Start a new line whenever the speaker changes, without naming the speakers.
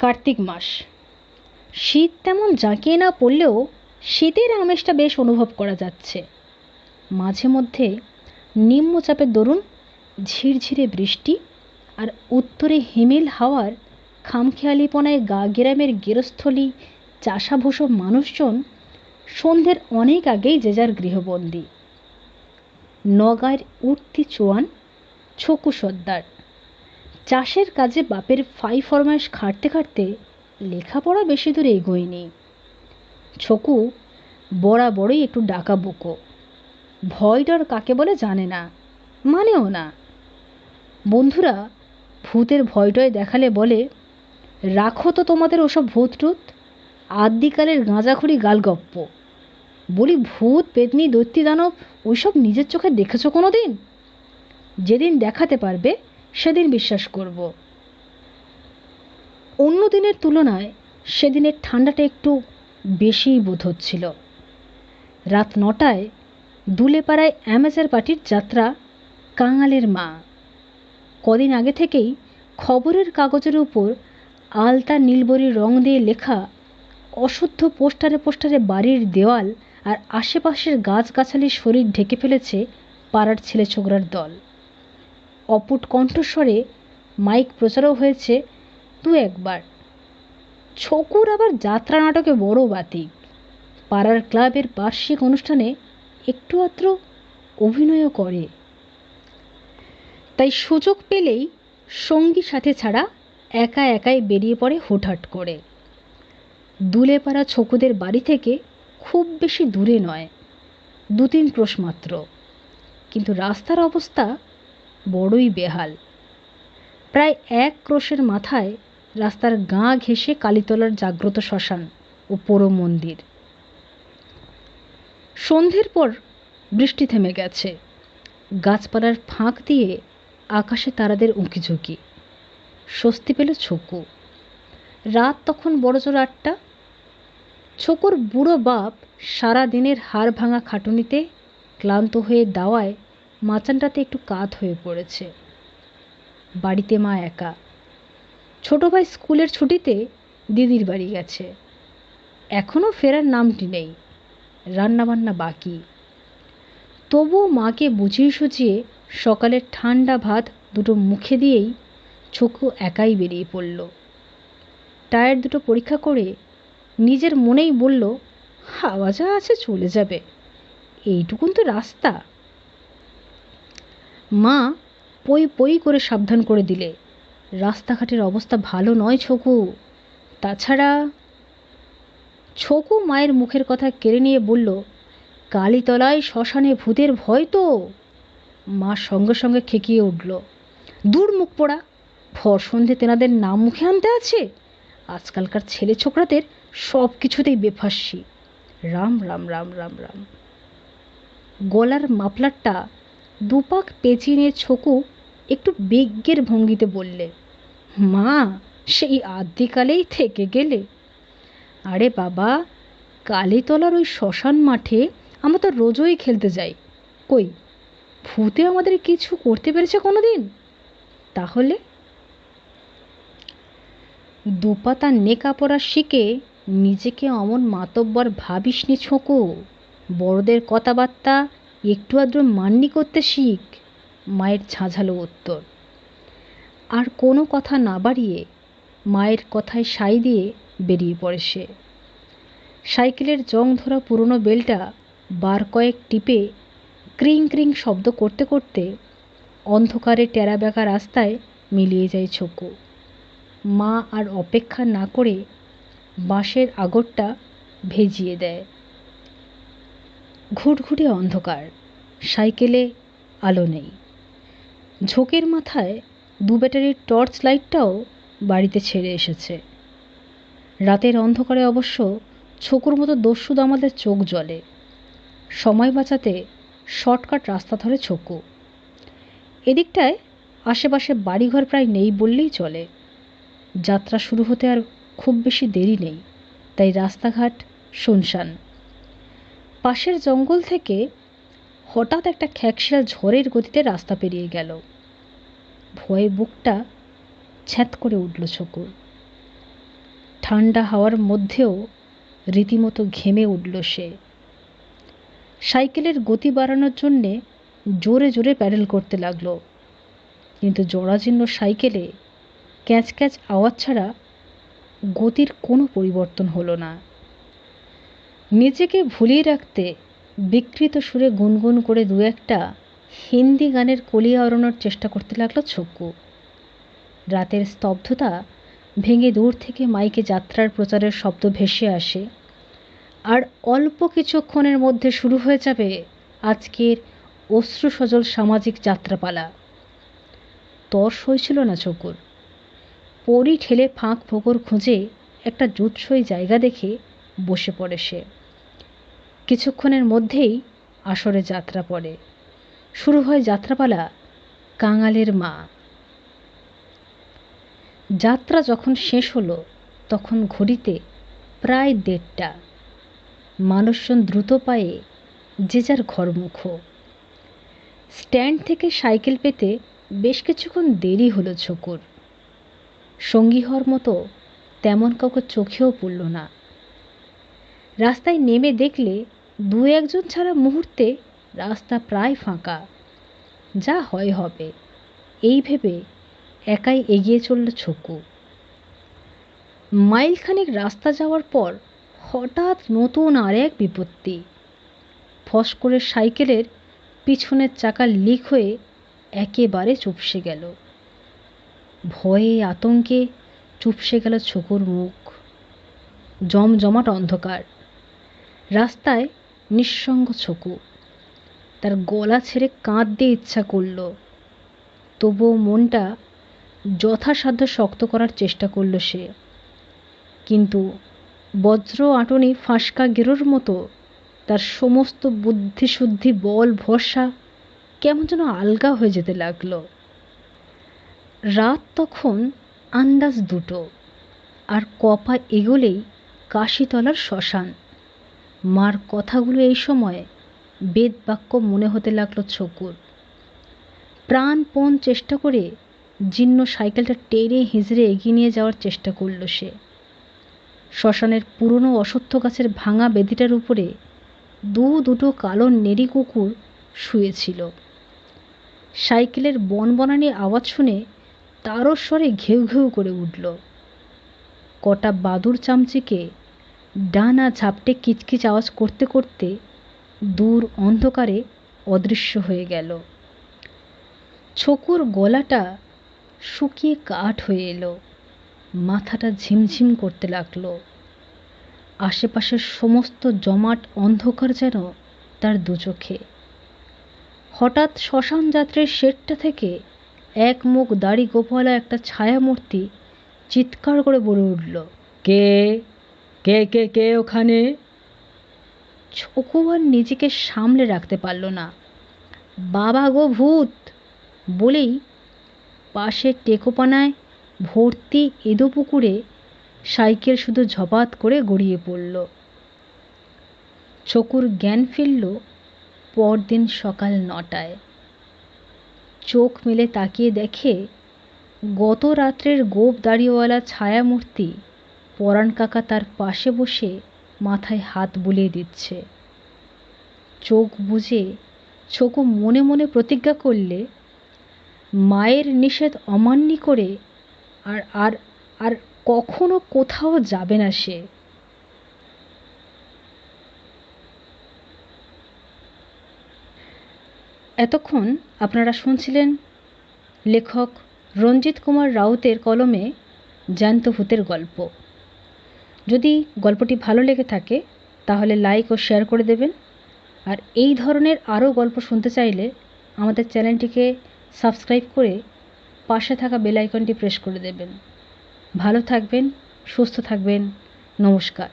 কার্তিক মাস। শীত তেমন জাঁকিয়ে না পড়লেও শীতের আমেজটা বেশ অনুভব করা যাচ্ছে। মাঝে মধ্যে নিম্নচাপের দরুন ঝিরঝিরে বৃষ্টি আর উত্তরে হিমেল হাওয়ার খামখেয়ালিপনায় গা গেরামের গেরস্থলী চাষাভূষো মানুষজন সন্ধ্যের অনেক আগেই যে যার গৃহবন্দী। নগাঁয়ের উঠতি চোয়ান ছকু সর্দার চাষের কাজে বাপের ফাই ফরমাইশ খাটতে খাটতে লেখাপড়া বেশি দূর এগোয়নি ছকু বরাবরই একটু ডাকা বুকো। ভয় কাকে বলে জানে না, মানেও না। বন্ধুরা, ভূতের ভয়টয় দেখালে বলে, রাখো তো তোমাদের ওসব ভূত টুত আদ্যিকালের গাঁজাখড়ি গালগপ্প। বলি, ভূত, পেতনি, দৈত্যী, দানব, ওইসব নিজের চোখে দেখেছ কোনো দিন যেদিন দেখাতে পারবে সেদিন বিশ্বাস করব। অন্য দিনের তুলনায় সেদিনের ঠান্ডাটা একটু বেশিই বোধ হচ্ছিল। রাত নটায় দুলেপাড়ায় অ্যামেজার পার্টির যাত্রা কাঙালের মা। কদিন আগে থেকেই খবরের কাগজের উপর আলতা নীলবরি রং দিয়ে লেখা অশুদ্ধ পোস্টারে পোস্টারে বাড়ির দেওয়াল আর আশেপাশের গাছগাছালির শরীর ঢেকে ফেলেছে পাড়ার ছেলে ছোকরার দল। অপুট কণ্ঠস্বরে মাইক প্রচারও হয়েছে দু একবার। ছকুর আবার যাত্রা নাটকে বড় বাতিক পাড়ার ক্লাবের বার্ষিক অনুষ্ঠানে একটু আত্র অভিনয়ও করে। তাই সুযোগ পেলেই সঙ্গী সাথে ছাড়া একা একাই বেরিয়ে পড়ে হুটহাট করে। দুলেপাড়া ছকুদের বাড়ি থেকে খুব বেশি দূরে নয় দু তিন ক্রোশ মাত্র। কিন্তু রাস্তার অবস্থা বড়ই বেহাল। প্রায় এক ক্রোশের মাথায় রাস্তার গা ঘেঁষে কালীতলার জাগ্রত শ্মশান ও পোড়ো মন্দির। সন্ধ্যের পর বৃষ্টি থেমে গেছে। গাছপালার ফাঁক দিয়ে আকাশে তারাদের উঁকিঝুঁকি। স্বস্তি পেল ছকু। রাত তখন বড় বড়জোর আটটা। ছকুর বুড়ো বাপ সারা দিনের হাড় ভাঙা খাটুনিতে ক্লান্ত হয়ে দাওয়ায় মাচানটাতে একটু কাত হয়ে পড়েছে। বাড়িতে মা একা। ছোট ভাই স্কুলের ছুটিতে দিদির বাড়ি গেছে। এখনও ফেরার নামটি নেই। রান্নাবান্না বাকি। তবুও মাকে বুঝিয়ে সুঝিয়ে সকালের ঠান্ডা ভাত দুটো মুখে দিয়েই ছকু একাই বেরিয়ে পড়ল। টায়ার দুটো পরীক্ষা করে নিজের মনেই বলল হাওয়া যা আছে চলে যাবে। এইটুকুন তো রাস্তা। মা পই পই করে সাবধান করে দিলে। রাস্তাঘাটের অবস্থা ভালো নয় ছকু। তাছাড়া ছকু মায়ের মুখের কথা কেড়ে নিয়ে বলল, কালীতলায় শ্মশানে ভূতের ভয় তো? মা সঙ্গে সঙ্গে খেকিয়ে উঠল, দূর মুখ পোড়া, ভর সন্ধে তেনাদের নাম মুখে আনতে আছে? আজকালকার ছেলে ছোকরাদের সব কিছুতেই বেফাসি। রাম রাম রাম রাম রাম। গলার মাফলারটা দুপাক পেঁচিয়ে ছকু একটু বেগ্যের ভঙ্গিতে বললে, মা, সেই আদ্যিকালেই থেকে গেলে। আরে বাবা, কালীতলার ওই শ্মশান মাঠে আমরা তো রোজই খেলতে যাই। কই, ভূতে আমাদের কিছু করতে পেরেছে কোনো দিন তাহলে দুপাতা নেকা পড়া শিখে নিজেকে অমন মাতব্বর ভাবিস নি ছোঁকো। বড়দের কথাবার্তা একটু আদ্র মান্যি করতে শিখ, মায়ের ঝাঁঝালো উত্তর। আর কোনো কথা না বাড়িয়ে মায়ের কথায় সাই দিয়ে বেরিয়ে পড়ে সে। সাইকেলের জং ধরা পুরনো বেলটা বার কয়েক টিপে ক্রিং ক্রিং শব্দ করতে করতে অন্ধকারে টেরা বেঁকা রাস্তায় মিলিয়ে যায় ছকু। মা আর অপেক্ষা না করে বাঁশের আগরটা ভেজিয়ে দেয়। ঘুটঘুটে অন্ধকার, সাইকেলে আলো নেই। ঝোঁকের মাথায় দু ব্যাটারির টর্চ লাইটটাও বাড়িতে ছেড়ে এসেছে। রাতের অন্ধকারে অবশ্য ছকুর মতো দস্যু আমাদের চোখ জ্বলে সময় বাঁচাতে শর্টকাট রাস্তা ধরে ছকু। এদিকটায় আশেপাশে বাড়িঘর প্রায় নেই বললেই চলে। যাত্রা শুরু হতে আর খুব বেশি দেরি নেই, তাই রাস্তাঘাট শুনশান। পাশের জঙ্গল থেকে হঠাৎ একটা খ্যাকশিয়াল ঝড়ের গতিতে রাস্তা পেরিয়ে গেল। ভয়ে বুকটা ছ্যাঁত করে উঠল ছকুর ঠান্ডা হাওয়ার মধ্যেও রীতিমতো ঘেমে উঠল সে। সাইকেলের গতি বাড়ানোর জন্যে জোরে জোরে প্যাডেল করতে লাগল। কিন্তু জরাজীর্ণ সাইকেলে ক্যাচ ক্যাচ আওয়াজ ছাড়া গতির কোনো পরিবর্তন হলো না। নিজেকে ভুলিয়ে রাখতে বিকৃত সুরে গুনগুন করে দু একটা হিন্দি গানের কলিয়া ওড়ানোর চেষ্টা করতে লাগল ছক্কু রাতের স্তব্ধতা ভেঙে দূর থেকে মাইকে যাত্রার প্রচারের শব্দ ভেসে আসে। আর অল্প কিছুক্ষণের মধ্যে শুরু হয়ে যাবে আজকের অশ্রু সজল সামাজিক যাত্রাপালা। তর হয়েছিল না চকুর পরি ঠেলে ফাঁক ফোকর খুঁজে একটা জুৎসই জায়গা দেখে বসে পড়ে সে। কিছুক্ষণের মধ্যেই আসরে যাত্রা পড়ে। শুরু হয় যাত্রাপালা কাঙালের মা। যাত্রা যখন শেষ হলো, তখন ঘড়িতে প্রায় দেড়টা। মানুষজন দ্রুত পায়ে যে যার ঘরমুখ। স্ট্যান্ড থেকে সাইকেল পেতে বেশ কিছুক্ষণ দেরি হলো ছকুর সঙ্গী হওয়ার মতো তেমন কাউকে চোখেও পড়ল না। রাস্তায় নেমে দেখলে দু একজন ছাড়া মুহূর্তে রাস্তা প্রায় ফাঁকা। যা হয় হবে। এই ভেবে একাই এগিয়ে চলল ছকু। মাইলখানেক রাস্তা যাওয়ার পর হঠাৎ নতুন আর এক বিপত্তি। ফস করে সাইকেলের পিছনের চাকা লিক হয়ে একেবারে চুপসে গেল। ভয়ে আতঙ্কে চুপসে গেল ছকুর মুখ। জমজমাট অন্ধকার। রাস্তায় নিঃসঙ্গ ছকু। তার গলা ছেড়ে কাঁদতে ইচ্ছা করল। তবুও মনটা যথাসাধ্য শক্ত করার চেষ্টা করল সে। কিন্তু বজ্র আটনি ফাঁসকা গেরোর মতো তার সমস্ত বুদ্ধিশুদ্ধি, বল, ভরসা কেমন যেন আলগা হয়ে যেতে লাগল। রাত তখন আন্দাজ দুটো, আর কপা এগোলেই কাশিতলার শ্মশান। মার কথাগুলো এই সময় বেদ বাক্য মনে হতে লাগল ছকুর। প্রাণপণ চেষ্টা করে জীর্ণ সাইকেলটা টেনে হিজড়ে এগিয়ে নিয়ে যাওয়ার চেষ্টা করল সে। শ্মশানের পুরনো অসত্য গাছের ভাঙা বেদিটার উপরে দু দুটো কালো নেড়ি কুকুর শুয়েছিল। সাইকেলের বনবনানি আওয়াজ শুনে তারও স্বরে ঘেউ ঘেউ করে উঠল। কটা বাদুর চামচিকে ডানা ঝাপটে কিচকিচ আওয়াজ করতে করতে দূর অন্ধকারে অদৃশ্য হয়ে গেল। ছকুর গলাটা শুকিয়ে কাঠ হয়ে এলো। মাথাটা ঝিমঝিম করতে লাগল। আশেপাশের সমস্ত জমাট অন্ধকার যেন তার দু চোখে। হঠাৎ শ্মশান যাত্রের শেডটা থেকে এক মুখ দাড়ি গোপালা একটা ছায়ামূর্তি চিৎকার করে বলে উঠল, কে? কে কে কে ওখানে? ছকুয়ার নিজেকে সামলে রাখতে পারল না। বাবা গো ভূত! বলেই পাশের টেকোপানায় ভর্তি এদো পুকুরে সাইকেল শুধু ঝপাত করে গড়িয়ে পড়ল। ছকুর জ্ঞান ফিরল পরদিন সকাল নটায়। চোখ মেলে তাকিয়ে দেখে গত রাত্রের গোপ দাড়িওয়ালা ছায়ামূর্তি পরাণ কাকা তার পাশে বসে মাথায় হাত বুলিয়ে দিচ্ছে। চোখ বুঝে ছকু মনে মনে প্রতিজ্ঞা করলে, মায়ের নিষেধ অমান্য করে আর আর আর কখনো কোথাও যাবে না সে। এতক্ষণ আপনারা শুনছিলেন লেখক রঞ্জিত কুমার রাউতের কলমে জ্যান্ত ভূতের গল্প। যদি গল্পটি ভালো লেগে থাকে, তাহলে লাইক ও শেয়ার করে দেবেন। আর এই ধরনের আরও গল্প শুনতে চাইলে আমাদের চ্যানেলটিকে সাবস্ক্রাইব করে পাশে থাকা বেল আইকনটি প্রেস করে দেবেন। ভালো থাকবেন, সুস্থ থাকবেন। নমস্কার।